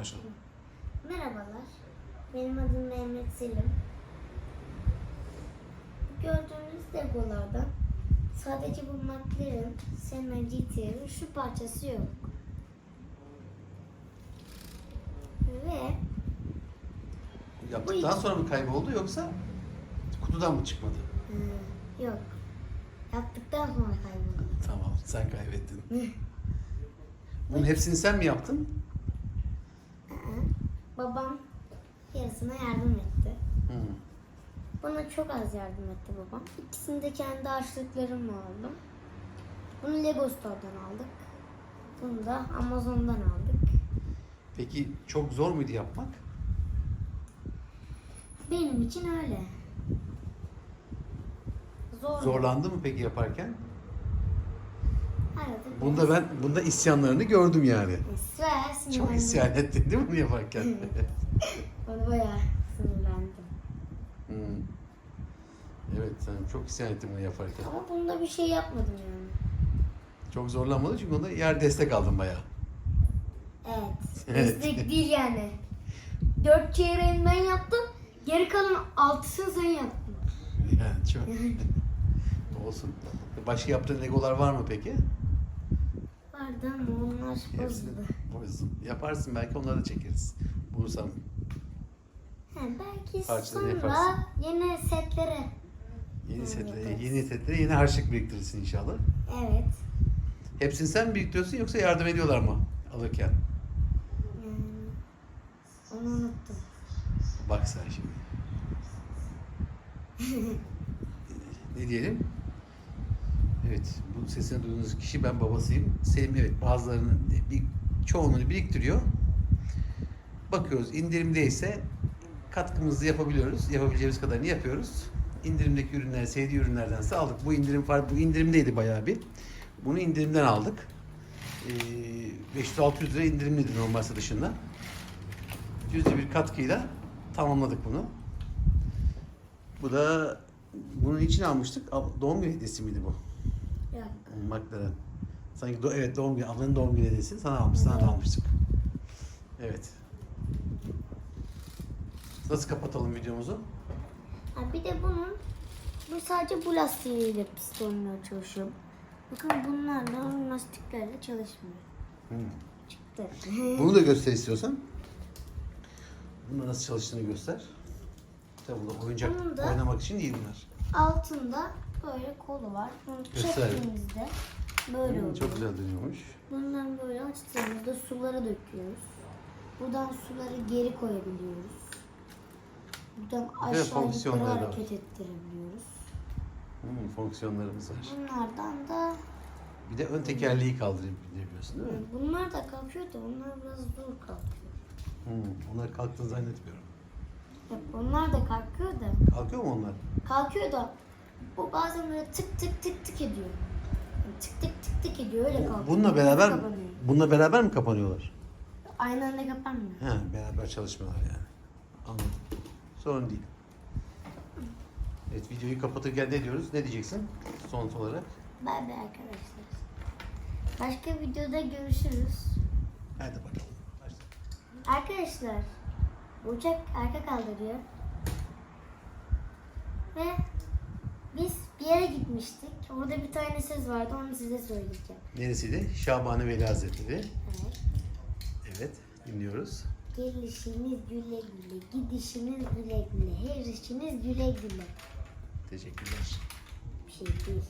Başla. Merhabalar. Benim adım Mehmet Selim. Gördüğünüz legolardan sadece bu McLaren, Senna GT'nin şu parçası yok. Ve Yaptıktan sonra mı kayboldu yoksa kutudan mı çıkmadı? e, yok. Yaptıktan sonra kayboldu. Tamam sen kaybettin. Bunun hepsini sen mi yaptın? Babam yarısına yardım etti. Hı. Bana çok az yardım etti babam. İkisini de kendi harçlıklarımla aldım. Bunu Lego Store'dan aldık. Bunu da Amazon'dan aldık. Peki çok zor muydu yapmak? Benim için öyle. Zor. Zorlandı mı peki yaparken? Arada Bunda ben bunda isyanlarını gördüm yani. Esra Çok sinirlendim. isyan ettin değil mi bunu yaparken? Bana bayağı sinirlendim. Hı. Evet sen çok isyan ettin bunu yaparken. Ama bunda bir şey yapmadım yani. Çok zorlanmadı çünkü onda yer destek aldın bayağı. Evet. Evet. Destek değil yani. Dört çeyreğini ben yaptım. Geri kalan altısını sen yaptın. Yani çok olsun. Başka yaptığın legolar var mı peki? Onlar Hepsini bozuldu. Yaparsın belki onları da çekeriz. Bulursam. Ha, belki Parçaları sonra yaparsın. yeni setlere. Yeni setlere, yaparız. yeni setlere yeni harçlık biriktirirsin inşallah. Evet. Hepsini sen mi biriktiriyorsun yoksa yardım ediyorlar mı alırken? Yani, onu unuttum. Bak sen şimdi. ne diyelim? Evet, bu sesini duyduğunuz kişi ben babasıyım. Selim evet bazılarının bir çoğunluğunu biriktiriyor. Bakıyoruz indirimdeyse katkımızı yapabiliyoruz. Yapabileceğimiz kadarını yapıyoruz. İndirimdeki ürünler, sevdiği ürünlerdense aldık. Bu indirim var, bu indirimdeydi bayağı bir. Bunu indirimden aldık. Ee, 500-600 lira indirimliydi normal satışında. Cüzi bir katkıyla tamamladık bunu. Bu da bunun için almıştık. Doğum günü hediyesi miydi bu? Yok. McLaren. Sanki do- evet doğum günü, ablanın doğum günü hediyesi. Sana almış, sana da almıştık. Evet. Nasıl kapatalım videomuzu? Ha, bir de bunun bu sadece bu lastiğiyle pistonla çalışıyor. Bakın bunlarla lastiklerle çalışmıyor. Çıktı. Bunu da göster istiyorsan. Bunun nasıl çalıştığını göster. Tabii oyuncak oynamak için değil bunlar. Altında böyle kolu var. Bunu Göster. çektiğimizde böyle Hmm, oluyor. çok güzel dönüyormuş. Bundan böyle açtığımızda suları döküyoruz. Buradan suları geri koyabiliyoruz. Buradan aşağı fonksiyonları yukarı da var. hareket ettirebiliyoruz. Hmm, fonksiyonlarımız var. Bunlardan da Bir de ön tekerleği kaldırabiliyorsun değil mi? bunlar da kalkıyor da onlar biraz zor kalkıyor. Hmm, onlar kalktığını zannetmiyorum. Yok, onlar da kalkıyor da Kalkıyor mu onlar? kalkıyor da bu bazen böyle tık tık tık tık ediyor. Yani tık tık tık tık ediyor öyle kalkıyor. Bununla beraber Kapanıyor. bununla beraber mi kapanıyorlar? Aynı anda kapanmıyor. He, beraber çalışmıyorlar yani. Anladım. Sorun değil. Evet, videoyu kapatırken ne diyoruz? Ne diyeceksin son olarak? Bay bay arkadaşlar. Başka videoda görüşürüz. Hadi bakalım. Başla. Arkadaşlar uçak arka kaldırıyor. Ve biz bir yere gitmiştik. Orada bir tane söz vardı onu size söyleyeceğim. Neresiydi? Şabani Veli Hazretleri. Evet. Evet, dinliyoruz. Gelişiniz güle güle, gidişiniz güle güle, her işiniz güle güle. Teşekkürler. Bir şey değil.